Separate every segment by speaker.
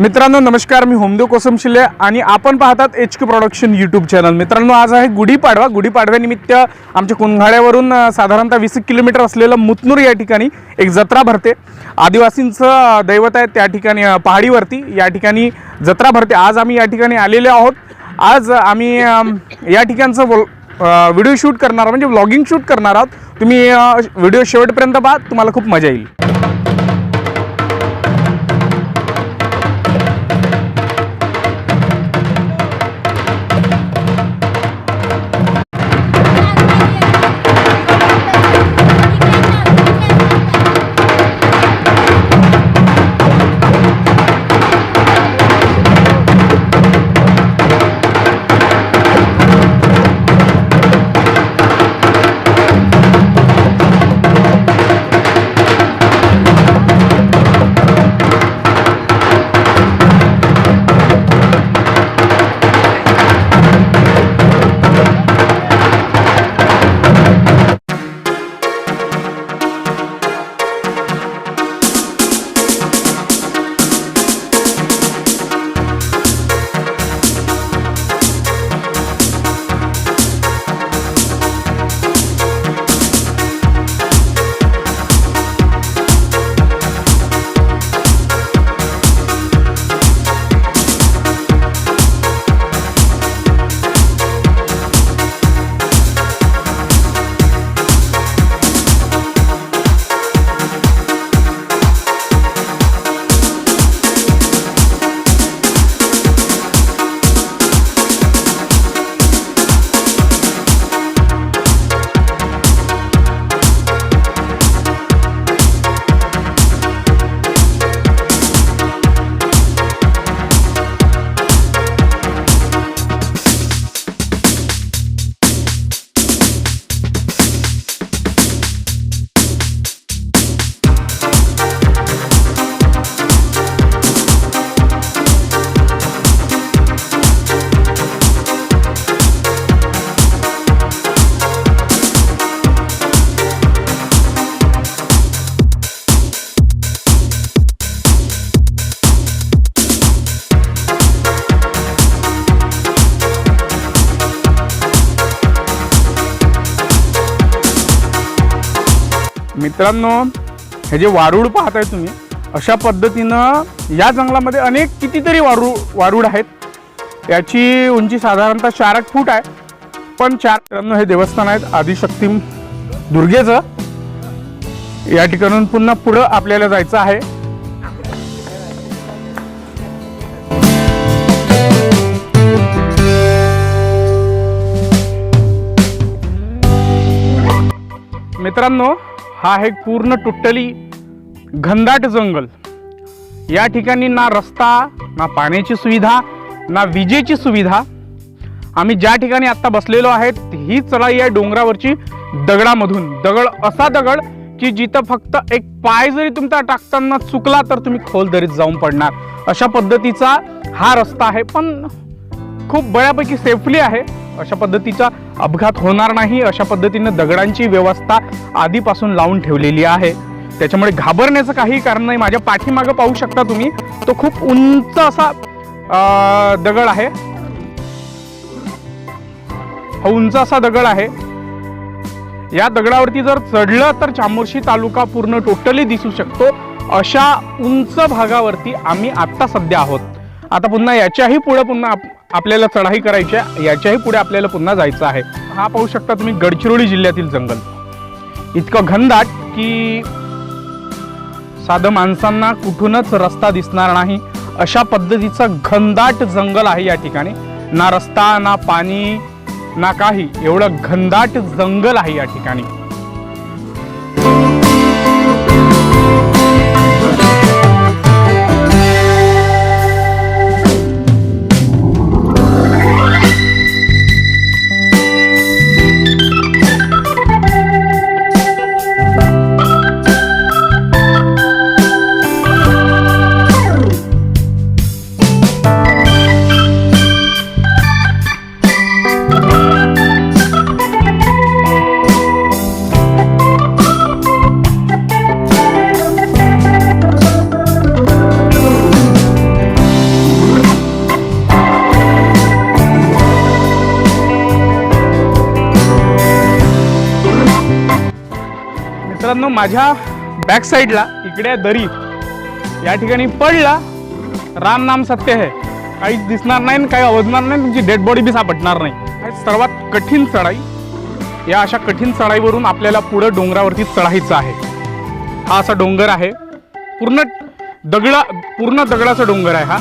Speaker 1: मित्रांनो नमस्कार मी होमदेव कोसमशिले आणि आपण पाहतात H K production YouTube channel मित्रांनो आज आहे गुढीपाडवा. गुढीपाडव्यानिमित्त आमच्या कुंभाळ्यावरून साधारणतः वीस एक किलोमीटर असलेलं मुतनूर या ठिकाणी एक जत्रा भरते. आदिवासींचं दैवत आहे त्या ठिकाणी पहाडीवरती. या ठिकाणी जत्रा भरते. आज आम्ही या ठिकाणी आलेले आहोत. आज आम्ही या ठिकाणचं बोल व्हिडिओ शूट करणार म्हणजे व्लॉगिंग शूट करणार आहोत. तुम्ही व्हिडिओ शेवटपर्यंत पहा. तुम्हाला खूप मजा येईल. मित्रांनो हे जे वारुळ पाहताय तुम्ही अशा पद्धतीनं या जंगलामध्ये अनेक कितीतरी वारू वारूड आहेत. याची उंची साधारणतः चार एक फूट आहे. पण चार मित्रांनो हे देवस्थान आहेत. आदिशक्ती दुर्गेचं. या ठिकाणून पुन्हा पुढं आपल्याला जायचं आहे. मित्रांनो हा आहे पूर्ण टोटली घनदाट जंगल. या ठिकाणी ना रस्ता ना पाण्याची सुविधा ना विजेची सुविधा. आम्ही ज्या ठिकाणी आत्ता बसलेलो आहेत ही चढाई आहे डोंगरावरची दगडामधून. दगड असा दगड की जिथं फक्त एक पाय जरी तुमचा टाकताना चुकला तर तुम्ही खोल दरीत जाऊन पडणार. अशा पद्धतीचा हा रस्ता आहे पण खूप बऱ्यापैकी सेफली आहे. अशा पद्धतीचा अपघात होणार नाही. अशा पद्धतीने दगडांची व्यवस्था आधीपासून लावून ठेवलेली आहे. त्याच्यामुळे घाबरण्याचं काही कारण नाही. माझ्या पाठीमागं पाहू शकता तुम्ही. तो खूप उंच असा अं, दगड आहे. हा उंच असा दगड आहे. या दगडावरती जर चढलं तर चामोर्शी तालुका पूर्ण टोटली दिसू शकतो. अशा उंच भागावरती आम्ही आत्ता सध्या आहोत. आता पुन्हा याच्याही पुढे पुन्हा आपल्याला चढाई करायची आहे याच्याही पुढे आपल्याला पुन्हा जायचं आहे. हा पाहू शकता तुम्ही गडचिरोली जिल्ह्यातील जंगल. इतकं घनदाट की साधं माणसांना कुठूनच रस्ता दिसणार नाही. अशा पद्धतीचं घनदाट जंगल आहे या ठिकाणी. ना रस्ता ना पाणी ना काही. एवढं घनदाट जंगल आहे या ठिकाणी. माझ्या बॅक साईडला इकडे दरी या ठिकाणी पडला राम नाम सत्य आहे काहीच दिसणार नाही आणि काही अवजणार नाही तुमची डेड बॉडी बी सापडणार नाही. हा सर्वात कठीण चढाई. या अशा कठीण चढाईवरून आपल्याला पुढं डोंगरावरती चढायचं आहे. हा असा डोंगर आहे. पूर्ण दगडा पूर्ण दगडाचा डोंगर आहे हा.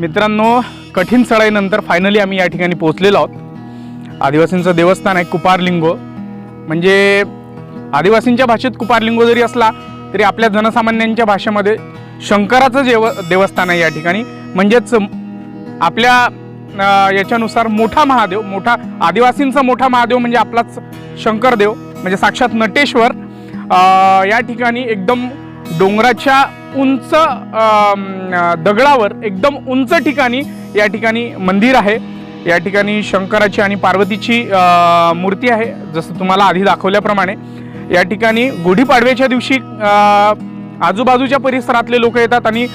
Speaker 1: मित्रांनो कठीण चढाईनंतर फायनली आम्ही या ठिकाणी पोहोचलेलो आहोत. आदिवासींचं देवस्थान आहे कुपारलिंगो. म्हणजे आदिवासींच्या भाषेत कुपारलिंगो जरी असला तरी आपल्या जनसामान्यांच्या भाषेमध्ये शंकराचं जेव देवस्थान आहे या ठिकाणी. म्हणजेच आपल्या याच्यानुसार मोठा महादेव मोठा आदिवासींचा मोठा महादेव म्हणजे आपलाच शंकरदेव म्हणजे साक्षात नटेश्वर या ठिकाणी एकदम डोंगराच्या उंच दगडावर एकदम उंच ठिकाणी या ठिकाणी मंदिर आहे. या ठिकाणी शंकराची आणि पार्वतीची मूर्ती आहे जसं तुम्हाला आधी दाखवल्याप्रमाणे. या ठिकाणी गुढीपाडव्याच्या दिवशी आजूबाजूच्या परिसरातले लोक येतात आणि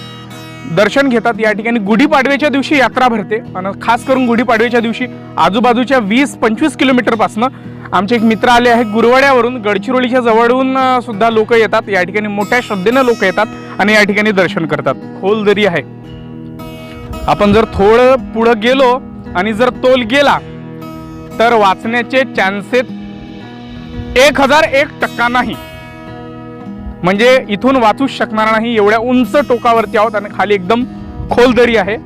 Speaker 1: दर्शन घेतात. या ठिकाणी गुढीपाडव्याच्या दिवशी यात्रा भरते. आणि खास करून गुढीपाडव्याच्या दिवशी आजूबाजूच्या वीस पंचवीस किलोमीटरपासनं आमचे एक मित्र आले आहेत गुरवाड्यावरून. गडचिरोलीच्या जवळून सुद्धा लोक येतात. या ठिकाणी मोठ्या श्रद्धेनं लोक येतात आणि या ठिकाणी दर्शन करतात. खोल दरी आहे. आपण जर थोडं पुढं गेलो आणि जर तोल गेला तर वाचण्याचे चान्सेस एक हजार एक टक्का नाही. म्हणजे इथून वाचूच शकणार नाही एवढ्या उंच टोकावरती आहोत आणि खाली एकदम खोल दरी आहे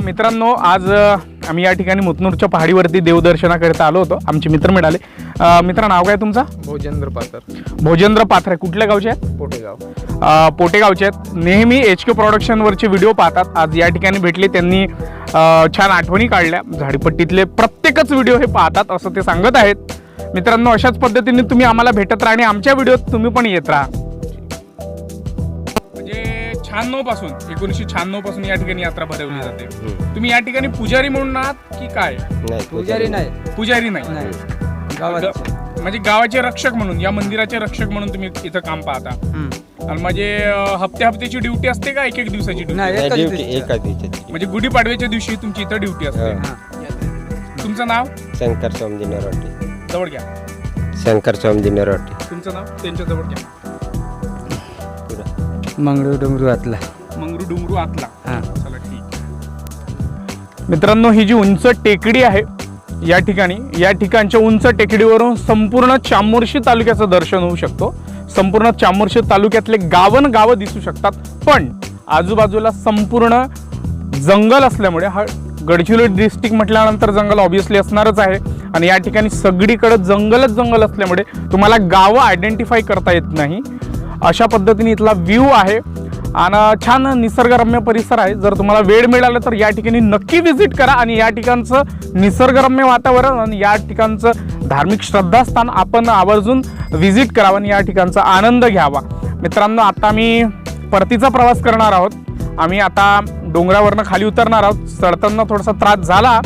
Speaker 1: मित्रांनो आज आम्ही या ठिकाणी मुतनूरच्या पहाडीवरती देवदर्शनाकरिता आलो होतो. आमचे मित्र मिळाले. मित्र नाव काय तुमचं?
Speaker 2: भोजेंद्र पातर
Speaker 1: भोजेंद्र पाथरे. कुठल्या गावचे आहेत?
Speaker 2: पोटेगाव.
Speaker 1: पोटेगावचे आहेत. नेहमी एच के प्रोडक्शनवरचे व्हिडिओ पाहतात. आज या ठिकाणी भेटले. त्यांनी छान आठवणी काढल्या. झाडीपट्टीतले प्रत्येकच व्हिडिओ हे पाहतात असं ते सांगत आहेत. मित्रांनो अशाच पद्धतीने तुम्ही आम्हाला भेटत राहा आणि आमच्या व्हिडिओत तुम्ही पण येत राहा. शहाण्णवपासून एकोणीसशे शहाण्णवपासून या ठिकाणी यात्रा भरवली जाते. तुम्ही या ठिकाणी पुजारी म्हणून आहात की काय?
Speaker 2: नाही
Speaker 3: पुजारी नाही.
Speaker 1: पुजारी नाही.
Speaker 3: गावात
Speaker 1: म्हणजे गावाचे रक्षक म्हणून या मंदिराचे रक्षक म्हणून तुम्ही इथं काम पाहता. आणि म्हणजे अं, हप्त्या हप्त्याची ड्युटी असते का? एक एक दिवसाची. ड्युटी म्हणजे गुढीपाडव्याच्या दिवशी तुमची इथं ड्युटी असते. तुमचं नाव?
Speaker 2: शंकर सोमदी नरोटे
Speaker 1: जवळ घ्या.
Speaker 2: शंकर सोमदी नरोटे
Speaker 1: तुमचं नाव? त्यांच्या जवळ घ्या.
Speaker 3: मंगळूर डोंगरू आतला.
Speaker 1: मंगरू डुंगरू आतला.
Speaker 3: हा.
Speaker 1: चला ठीक मित्रांनो ही जी उंच टेकडी आहे या ठिकाणी या ठिकाणच्या उंच टेकडीवरून संपूर्ण चामोर्शी तालुक्याचं दर्शन होऊ शकतो. संपूर्ण चामोर्शी तालुक्यातले गावन गावं दिसू शकतात. पण आजूबाजूला संपूर्ण जंगल असल्यामुळे हा गडचिरोली डिस्ट्रिक्ट म्हटल्यानंतर जंगल ऑब्विसली असणारच आहे. आणि या ठिकाणी सगळीकडे जंगलच जंगल असल्यामुळे तुम्हाला गावं आयडेंटिफाय करता येत नाही. अशा पद्धतीने इथला व्ह्यू आहे. आणि छान निसर्गरम्य परिसर आहे. जर तुम्हाला वेळ मिळाला तर या ठिकाणी नक्की व्हिजिट करा आणि या ठिकाणचं निसर्गरम्य वातावरण आणि या ठिकाणचं धार्मिक श्रद्धास्थान आपण आवर्जून व्हिजिट करावं आणि या ठिकाणचा आनंद घ्यावा. मित्रांनो आता आम्ही परतीचा प्रवास करणार आहोत. आम्ही आता डोंगरावरनं खाली उतरणार आहोत. चढताना थोडासा त्रास झाला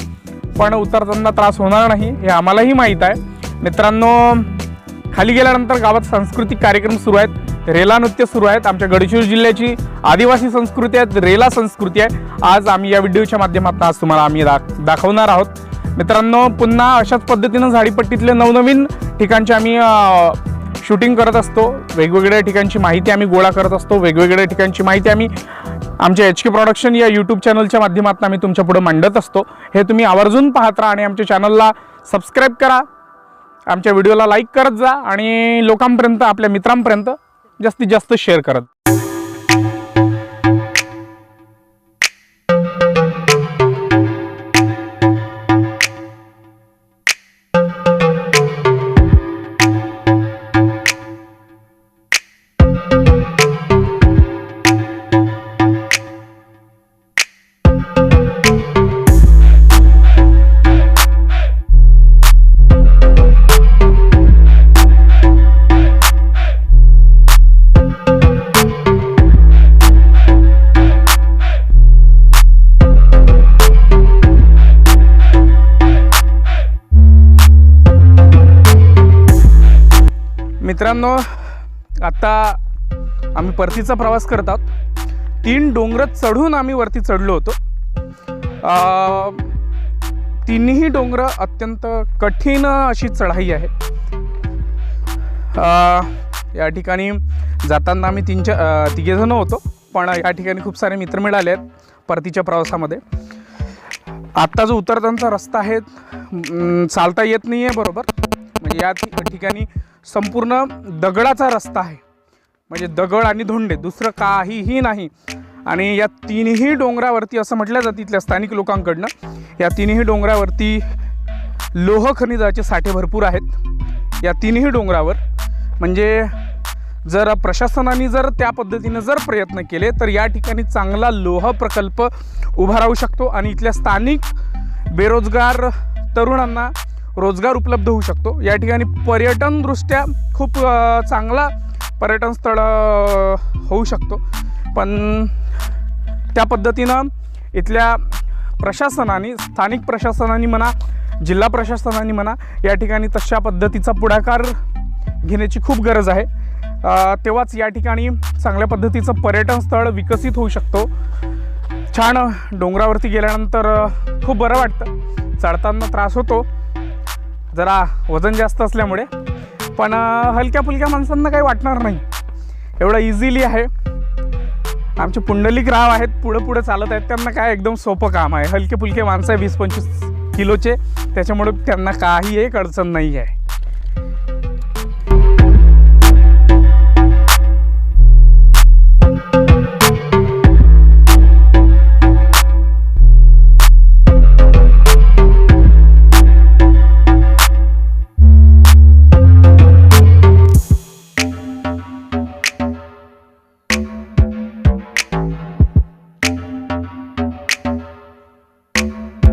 Speaker 1: पण उतरताना त्रास होणार नाही हे आम्हालाही माहीत आहे. मित्रांनो खाली गेल्यानंतर गावात सांस्कृतिक कार्यक्रम सुरू आहेत. रेला नृत्य सुरू आहेत. आमच्या गडचिरोली जिल्ह्याची आदिवासी संस्कृती आहेत रेला संस्कृती आहे. आज आम्ही या व्हिडिओच्या माध्यमातून आज तुम्हाला आम्ही दाख दाखवणार आहोत. मित्रांनो पुन्हा अशाच पद्धतीनं झाडीपट्टीतले नवनवीन ठिकाणचे आम्ही शूटिंग करत असतो. वेगवेगळ्या ठिकाणची माहिती आम्ही गोळा करत असतो. वेगवेगळ्या ठिकाणची माहिती आम्ही आमच्या एच के प्रोडक्शन या यूट्यूब चॅनलच्या माध्यमातून आम्ही तुमच्यापुढे मांडत असतो. हे तुम्ही आवर्जून पाहत राहा आणि आमच्या चॅनलला सबस्क्राईब करा. आमच्या व्हिडिओला लाईक करत जा आणि लोकांपर्यंत आपल्या मित्रांपर्यंत जास्तीत जास्त शेअर करत मित्रांनो आत्ता आम्ही परतीचा प्रवास करत आहोत. तीन डोंगर चढून आम्ही वरती चढलो होतो. तिन्ही डोंगर अत्यंत कठीण अशी चढाई आहे. या ठिकाणी जाताना आम्ही तीन चा तिघेजणं होतो पण या ठिकाणी खूप सारे मित्र मिळाले आहेत परतीच्या प्रवासामध्ये. आत्ता जो उतरतांचा रस्ता आहे चालता येत नाही आहे बरोबर. म्हणजे या ठिकाणी संपूर्ण दगडाचा रस्ता आहे. म्हणजे दगड आणि धोंडे दुसरं काहीही नाही. आणि या तिन्ही डोंगरावरती असं म्हटलं जातं इथल्या स्थानिक लोकांकडनं या तिन्ही डोंगरावरती लोह खनिजाचे साठे भरपूर आहेत. या तिन्ही डोंगरावर म्हणजे जर प्रशासनाने जर त्या पद्धतीनं जर प्रयत्न केले तर या ठिकाणी चांगला लोह प्रकल्प उभा राहू शकतो. आणि इथल्या स्थानिक बेरोजगार तरुणांना रोजगार उपलब्ध होऊ शकतो. या ठिकाणी पर्यटनदृष्ट्या खूप चांगला पर्यटन स्थळ होऊ शकतो. पण त्या पद्धतीनं इथल्या प्रशासनाने स्थानिक प्रशासनाने म्हणा जिल्हा प्रशासनाने म्हणा या ठिकाणी तशा पद्धतीचा पुढाकार घेण्याची खूप गरज आहे. तेव्हाच या ठिकाणी चांगल्या पद्धतीचं पर्यटन स्थळ विकसित होऊ शकतो. छान डोंगरावरती गेल्यानंतर खूप बरं वाटतं. चढताना त्रास होतो. जरा वजन जास्त असल्यामुळे. पण हलक्या फुलक्या माणसांना काही वाटणार नाही. एवढं इझिली आहे. आमचे पुंडलिक राव आहेत पुढं पुढं चालत आहेत. त्यांना काय एकदम सोपं काम आहे. हलके फुलके माणसं आहे वीस पंचवीस किलोचे. त्याच्यामुळे त्यांना काही एक अडचण नाही आहे.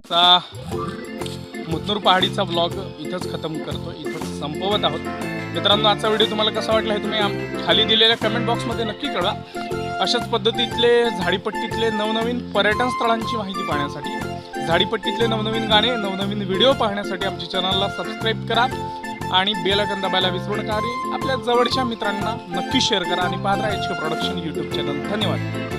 Speaker 1: चा मुतनूर पहाडीचा ब्लॉग इथंच खतम करतो इथंच संपवत आहोत. मित्रांनो आजचा व्हिडिओ तुम्हाला कसा वाटला हे तुम्ही आम- खाली दिलेल्या कमेंट बॉक्समध्ये नक्की कळवा. अशाच पद्धतीतले झाडीपट्टीतले नवनवीन पर्यटन स्थळांची माहिती पाहण्यासाठी झाडीपट्टीतले नवनवीन गाणे नवनवीन व्हिडिओ पाहण्यासाठी आमच्या चॅनलला सबस्क्राईब करा आणि बेलकन दाबायला विसरू नका. आणि आपल्या जवळच्या मित्रांना नक्की शेअर करा आणि पाहत राहा H K production YouTube channel धन्यवाद.